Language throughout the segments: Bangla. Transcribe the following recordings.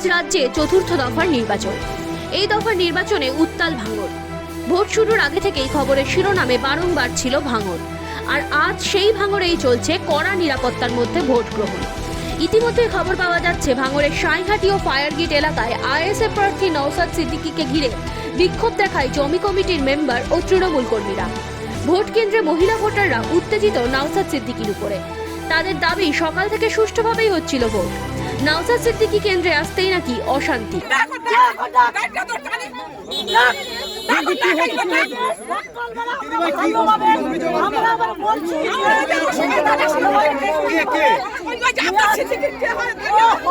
আজ রাজ্যে চতুর্থ দফার নির্বাচন। এই দফার নির্বাচনে উত্তাল ভাঙর ভোট শুরুর আগে থেকেই খবরের শিরোনামে বারংবার ছিল ভাঙর আর আজ সেই ভাঙরেই চলছে কড়া নিরাপত্তার মধ্যে ভোট গ্রহণ। ইতিমধ্যে খবর পাওয়া যাচ্ছে ভাঙরের সাঁইঘাটি ও ফায়ার ফায়ারগেট এলাকায় আইএসএফ প্রার্থী নওসাদ সিদ্দিকিকে ঘিরে বিক্ষোভ দেখায় জমি কমিটির মেম্বার ও তৃণমূল কর্মীরা। ভোট কেন্দ্রে মহিলা ভোটাররা উত্তেজিত নওসাদ সিদ্দিকির উপরে। তাদের দাবি সকাল থেকে সুষ্ঠুভাবেই হচ্ছিল ভোট। নওসাদ সিদ্দিকি কেন্দ্রে আসতেই নাকি অশান্তি। আমাদের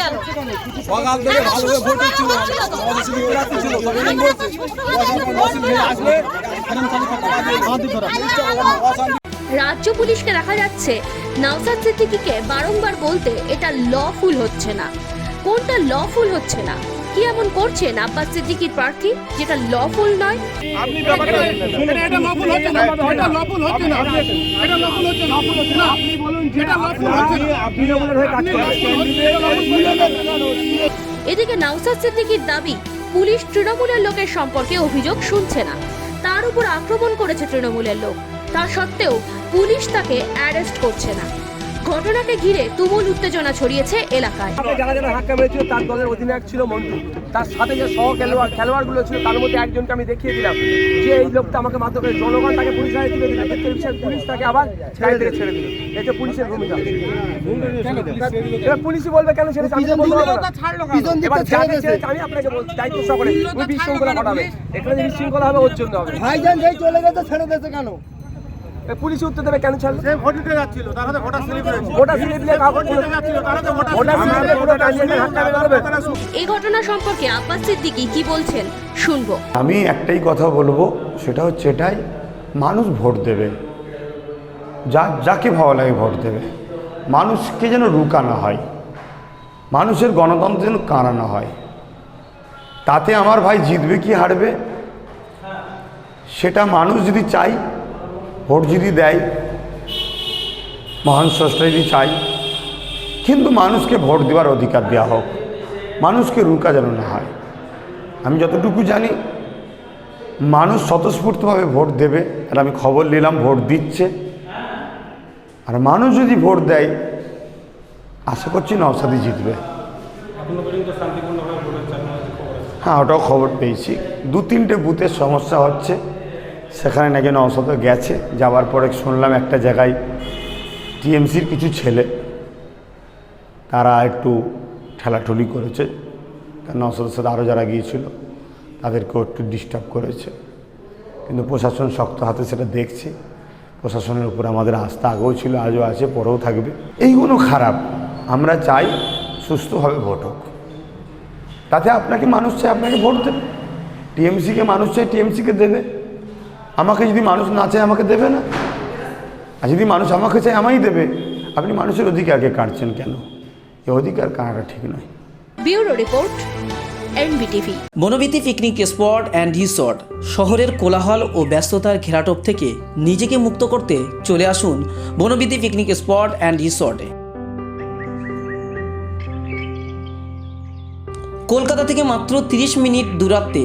গেল। সকাল থেকে ভোট হচ্ছিল আমাদের শুধু ছিল তবে। আসলে রাজ্য পুলিশকে দেখা যাচ্ছে নওসাদ সিদ্দিকিকে বারংবার বলতে এটা লফুল হচ্ছে না কোনটা লফুল হচ্ছে না কি এমন করছেন আব্বাস সিদ্দিকির প্রার্থী যেটা লফুল নয় আপনি ব্যাপারটা শুনুন এটা লফুল হচ্ছে না এটা লফুল হচ্ছে না এটা লফুল হচ্ছে না না আপনি হয়ে এদিকে নাউসার সিদ্দিকির দাবি পুলিশ তৃণমূলের লোকের সম্পর্কে অভিযোগ শুনছে না তার উপর আক্রমণ করেছে তৃণমূলের লোক তা সত্ত্বেও পুলিশ তাকে অ্যারেস্ট করছে না ঘটনাকে ঘিরে তুমুল উত্তেজনা ছড়িয়েছে এলাকায়। যারা যারা ধাক্কা মেরেছিল তার দলের অধিনায়ক ছিল মন্টু। তার সাথে যে সহ খেলোয়াড় খেলোয়াড়গুলো ছিল তার মধ্যে একজনকে আমি দেখিয়ে দিলাম। যে এই লোকটা আমাকে মাত্র করে জনগণ তাকে পুলিশ হাতে তুলে দিল। পুলিশ তাকে আবার গাড়ি থেকে ছেড়ে দিল। যে পুলিশের ভূমিকা। এবার পুলিশই বলবে কেন ছেড়েছে আমি আপনাকে বলছি দায়িত্ব সকলে ওই বিশৃঙ্খলা ঘটাবে। এখানে বিশৃঙ্খলা হবে ওর জন্য হবে। ভাইজান যেই চলে গেছে ছেড়ে দিয়েছে কেন? পুলিশ উত্তর দেবে কেন ছাড়লো? এই ঘটনা সম্পর্কে আব্বাস সিদ্দিকি কি বলছেন? শুনব। আমি একটাই কথা বলব সেটা হচ্ছে এটাই মানুষ ভোট দেবে। যা যাকে ভালো লাগে ভোট দেবে। মানুষকে যেন রুকানো হয়। মানুষের গণতন্ত্র যেন কাঁড়ানো হয়। তাতে আমার ভাই জিতবে কি হারবে? সেটা মানুষ যদি চাই ভোট যদি দেয়, মহান স্রষ্টা যদি চাই কিন্তু মানুষকে ভোট দেওয়ার অধিকার দেওয়া হোক, মানুষকে রুকা যেন না হয়। আমি যতটুকু জানি, মানুষ স্বতঃস্ফূর্তভাবে ভোট দেবে, আর আমি খবর নিলাম, ভোট দিচ্ছে। আর মানুষ যদি ভোট দেয়, আশা করছি নওসাদি জিতবে। হ্যাঁ ওটাও খবর পেয়েছি। দু তিনটে বুথের সমস্যা হচ্ছে। সেখানে নাকি নওসাদ গেছে, যাওয়ার পরে শুনলাম একটা জায়গায় টিএমসির কিছু ছেলে, তারা একটু ঠেলাঠুলি করেছে। নওসাদের সাথে আরও যারা গিয়েছিল, তাদেরকেও একটু ডিস্টার্ব করেছে। কিন্তু প্রশাসন শক্ত হাতে সেটা দেখছে। প্রশাসনের উপর আমাদের আস্থা আগেও ছিল, আজও আছে, পরেও থাকবে। এইগুলো খারাপ। আমরা চাই সুস্থভাবে ভোট হোক। তাতে আপনাকে মানুষ চাই আপনাকে ভোট দেবে। টিএমসিকে মানুষ চাই টিএমসিকে দেবে। আমাকে যদি মানুষ না চায় আমাকে দেবে না? আর যদি মানুষ আমাকে চায় আমাই দেবে। আপনি মানুষের অধিকারকে কাটছেন কেন? এই অধিকার কাটাটা ঠিক নয়। Bureau report NBTV. Banabithi picnic spot and resort শহরের কোলাহল ও ব্যস্ততার ঘেরাটোপ থেকে নিজেকে মুক্ত করতে চলে আসুন বনবিতি পিকনিক স্পট অ্যান্ড রিসর্টে কলকাতা থেকে মাত্র 30 মিনিট দূরত্বে